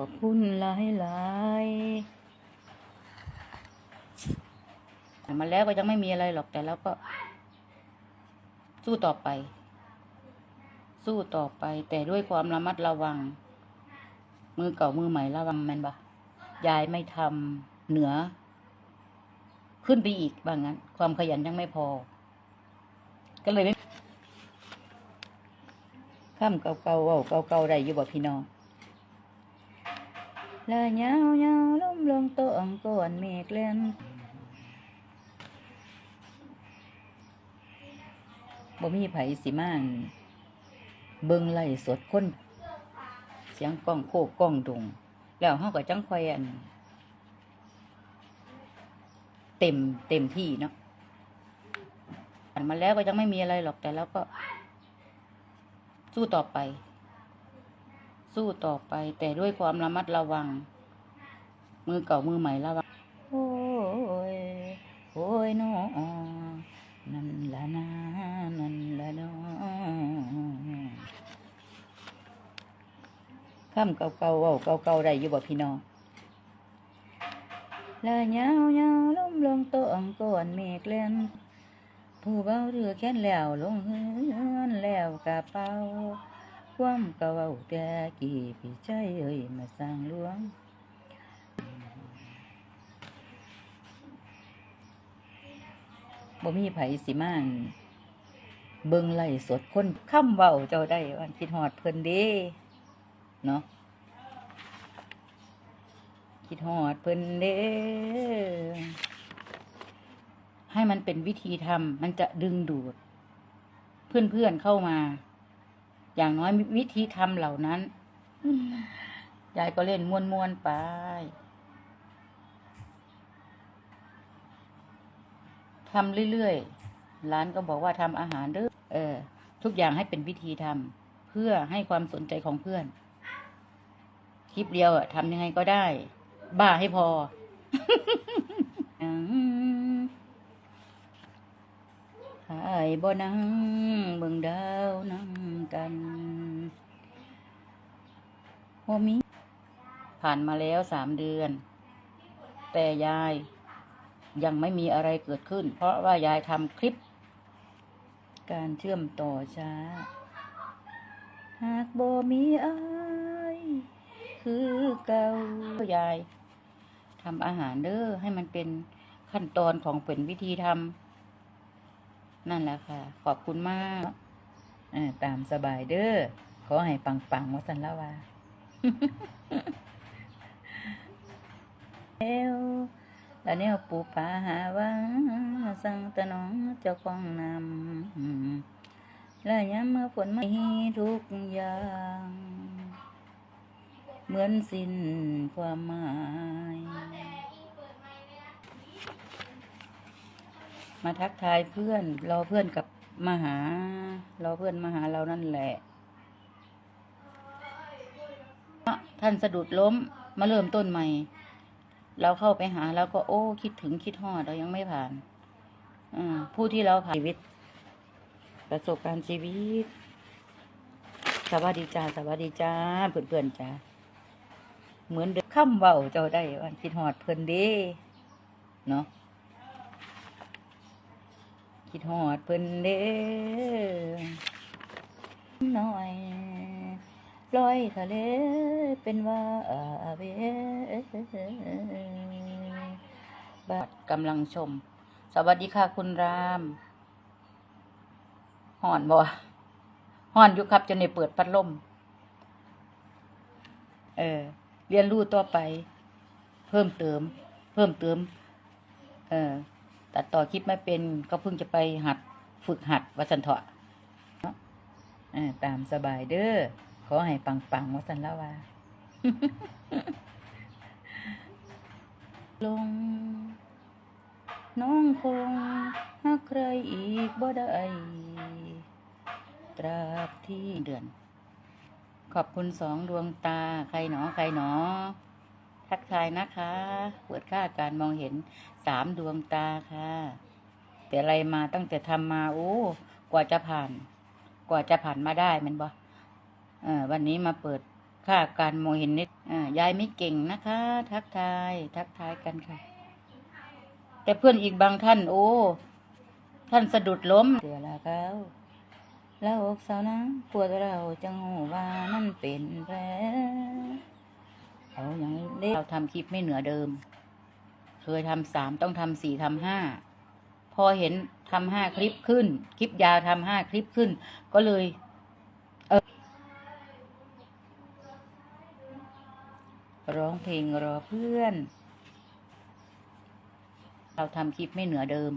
อบคุณหลายหลายๆแต่มาแล้วก็ยังไม่มีอะไรหรอกแต่แล้วก็ สู้ต่อไป สู้ต่อไป แต่ด้วยความระมัดระวัง มือเก่ามือใหม่ระวังแมันบะยายไม่ทำเหนือ ขึ้นไปอีกบางงั้น ความขยันยังไม่พอ ก็เลยไม่ข้ามเก่าๆเว้าเก่าๆได้อยู่บ่พี่น้อง ลาเงาเงาล้มลงโตองก่อนเมฆเล่นบ่มีไผสิมานเบิ่งไล่สดคน เสียงก้องโคกก้องดงแล้วเฮาก็จังค่อยอัน เต็มเต็มที่เนาะผ่านมาแล้วก็ยังไม่มีอะไรหรอกแต่แล้วก็ สู้ต่อไป สู้ต่อไป แต่ด้วยความระมัดระวัง มือเก่ามือใหม่ระวัง โอ้ย โอ้ยน้อนั่นละนานั่นละน้อข้ามเก่าๆเว้าเก่าได้อยู่บ่พี่น้องลาเงาเงาล้มลงโตองก่อนเมฆเล่นผู้เบาเรือแค้นแล้วลงเฮือนแล้วกระเป๋า ความกะเว้าแต่กี่พี่ใจเอ้ยมาสร้างหลวงบ่มีไผสิมานเบิ่งไล่สดคนค้ำเว้าเจ้าได้วันคิดฮอดเพิ่นเด้เนาะคิดฮอดเพิ่นเด้ให้มันเป็นวิธีทำมันจะดึงดูด เพื่อนๆเข้ามา อย่างน้อยวิธีทำเหล่านั้นยายก็เล่นมวนๆไป ทำเรื่อยๆ ร้านก็บอกว่าทำอาหารเด้อเออ ทุกอย่างให้เป็นวิธีทำเพื่อให้ความสนใจของเพื่อน คลิปเดียวอะทำยังไงก็ได้ บ้าให้พอ อืม หายบ่นังเบิ่งดาวนั่งกันโฮมีผ่านมาแล้วสามเดือน แต่ยายยังไม่มีอะไรเกิดขึ้น เพราะว่ายายทำคลิป การเชื่อมต่อช้า หากบ่มีอายคือเก่ายายทำอาหารเด้อให้มันเป็นขั้นตอนของเป็นวิธีทำ นั่นแหละค่ะ ขอบคุณมากอตามสบายเด้อขอให้ปังๆว่าสันละวาเอวแล้วเนี่ยปูปาหาวังสั่งตะน้องเจ้าของนำและย้ำเมื่อฝนไมาทุกอย่าง เหมือนสิ้นความหมาย มาทักทายเพื่อน รอเพื่อนกับมาหา รอเพื่อนมาหาเรานั่นแหละ ท่านสะดุดล้มมาเริ่มต้นใหม่ เราเข้าไปหาแล้วก็โอ้ คิดถึงคิดฮอดเรายังไม่ผ่านผู้ที่เราผ่านชีวิต ประสบการณ์ชีวิต สวัสดีจ้าสวัสดีจ้าเพื่อนๆจ้าเหมือนเดิมค่ำเบาเจ้าได้วันคิดฮอดเพื่อนด้เนาะ คิดฮอดเพื่นเด้น้อยลอยทะเลเป็นว่าเวบัดกำลังชม สวัสดีค่ะคุณรามห่อนบ่ห่อนอยู่ครับจนในเปิดพัดลม เออ เรียนรู้ต่อไป เพิ่มเติม เพิ่มเติม เออ ตัดต่อคลิปไม่เป็นก็เพิ่งจะไปหัดฝึกหัดวัชันเถาะตามสบายเด้อขอให้ปังปังว่าสันละวาลง น้องคงหักใครอีกบ่ได้ตราบที่เดือน ขอบคุณสองดวงตาใครหนอใครหนอ ทักทายนะคะเปิดค่าการมองเห็นสามดวงตาค่ะ แต่อะไรมาตั้งแต่ทำมาโอ้กว่าจะผ่าน กว่าจะผ่านมาได้มันบ่เออวันนี้มาเปิดค่าการมองเห็นนิดอ่ายายไม่เก่งนะคะ ทักทาย ทักทายกันค่ะ แต่เพื่อนอีกบางท่าน โอ้ ท่านสะดุดล้มเสือละเขาแล้วอกสาวนะปวดเราจังหูว่ามันเป็นแผล เอาอย่างเด็กเราทำคลิปไม่เหนือเดิม เคยทำสามต้องทำสี่ทำห้าพอเห็นทำห้าคลิปขึ้น คลิปยาวทำห้าคลิปขึ้น ก็เลยเออร้องเพลงรอเพื่อน เราทำคลิปไม่เหนือเดิม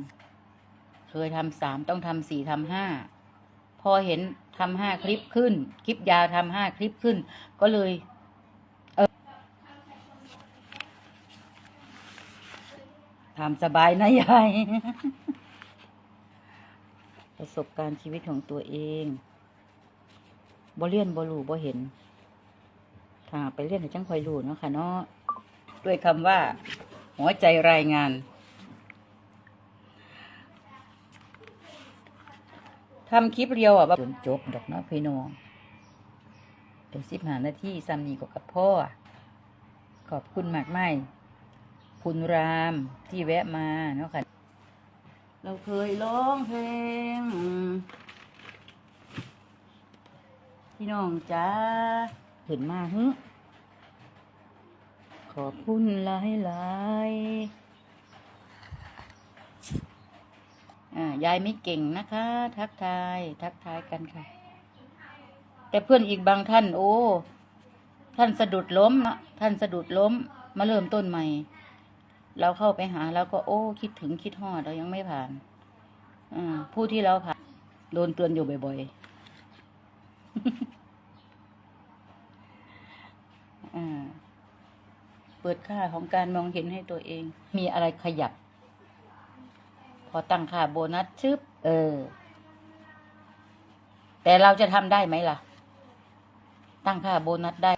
เคยทำสามต้องทำสี่ทำห้าพอเห็นทำห้าคลิปขึ้น คลิปยาวทำห้าคลิปขึ้น ก็เลย เออ ทำสบายนะยาย ประสบการณ์ชีวิตของตัวเองบ่เลียนบ่รู้บ่เห็น ถ้าไปเรียนให้จังคอยรู้เนาะค่ะเนาะด้วยคำว่า หัวใจรายงาน ทำคลิปเรียวอะแบบจนจบดอกเนาะพี่น้องเดี๋ยวสิบหานาทีซ้ำนี้ก็กับพ่อ ขอบคุณมากไม่ คุณรามที่แวะมาเนาะค่ะ เราเคยร้องเพลง พี่น้องจ้าขึ้นมาฮึขอบคุณหลายหลายอ่ายายไม่เก่งนะคะ ทักทาย ทักทายกันค่ะ แต่เพื่อนอีกบางท่าน โอ้ ท่านสะดุดล้มนะท่านสะดุดล้ม มาเริ่มต้นใหม่ เราเข้าไปหาแล้วก็โอ้คิดถึงคิดฮอดเรายังไม่ผ่านอผู้ที่เราผ่าน โดนเตือนอยู่บ่อยๆเปิดค่าของการมองเห็นให้ตัวเอง มีอะไรขยับ พอตั้งค่าโบนัสชึบ เออ แต่เราจะทำได้ไหมล่ะ ตั้งค่าโบนัสได้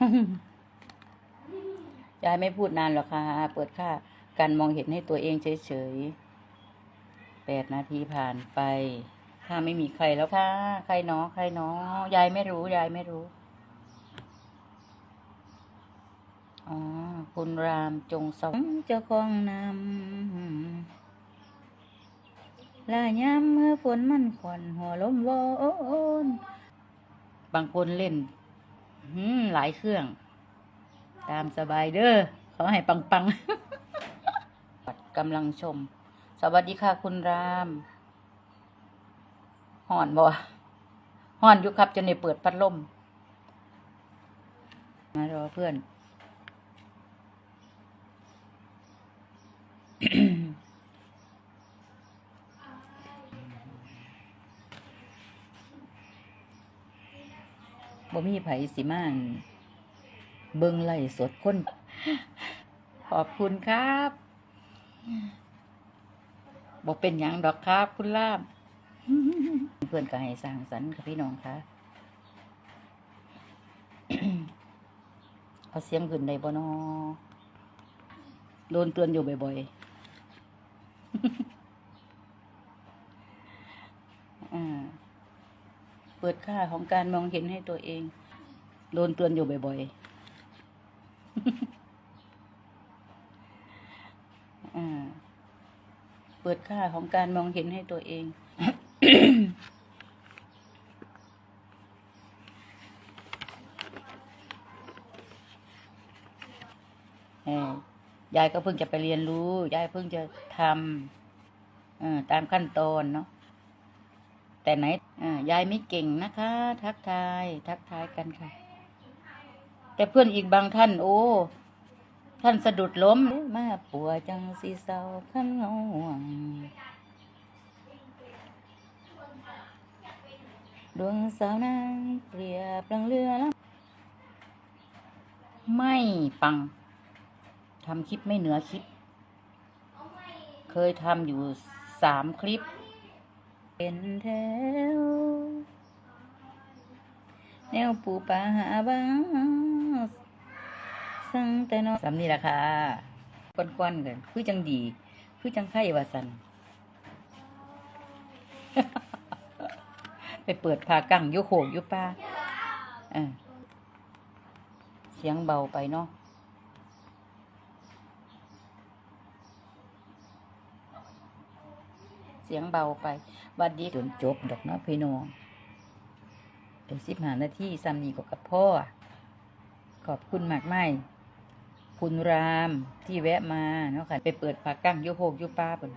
ยายไม่พูดนานหรอกค่ะ เปิดค่า การมองเห็นให้ตัวเองเฉยๆแปดนาทีผ่านไป ถ้าไม่มีใครแล้วค่ะ ใครเนาะใครเนาะยายไม่รู้ ยายไม่รู้ อ๋อ คุณรามจงสองเจ้าของนำลาย้ำเมื่อฝนมันขอนหัวลมวอนบางคนเล่นหืมหลายเครื่อง ตามสบายเด้อขอให้ปังปัง กำลังชม สวัสดีค่ะคุณรามห่อนบ่ห่อนอยู่ครับจนในเปิดพัดลมมารอเพื่อน บ่มีไผสิมานเบิงไล่สดคน ขอบคุณครับ บ่เป็นหยังดอกครับ คุณล่าม เพื่อนก็ให้สร้างสรรค์ค่ะพี่น้องคะเอาเสียงขึ้นได้บ่นอโดนเตือนอยู่บ่อยๆเปิดค่าของการมองเห็นให้ตัวเอง โดนเตือนอยู่บ่อยๆ อ่า เปิดค่าของการมองเห็นให้ตัวเอง ยายก็เพิ่งจะไปเรียนรู้ ยายเพิ่งจะทำตามขั้นตอนเนาะ แต่ไหนยายไม่เก่งนะคะ ทักทาย ทักทายกันค่ะ แต่เพื่อนอีกบางท่าน โอ้ ท่านสะดุดล้มมาปัวจังสีเศร้าขันเงาห่วง ดวงสาวนางเปรียบลังเรือลำไม่ปังทำคลิปไม่เหนือคลิป เคยทำอยู่สามคลิป เป็นแถวแนวปูปลาหาบ้าง สังแต่นอสำนี่ละค่ะกวนๆกันคือจังดีคือจังไข่วาสันไปเปิดพากังยุโขกยุป้าเสียงเบาไปเนาะเสียงเบาไปบัดดีจนจบดอกเนาะพี่น้องเดี๋ยวสิบหานาทีซ้ำนี่ก็กับพ่อ ขอบคุณมากไม่ คุณรามที่แวะมาเนาะค่ะไปเปิดผักกั้งโยโพกโยป้าเปิ่น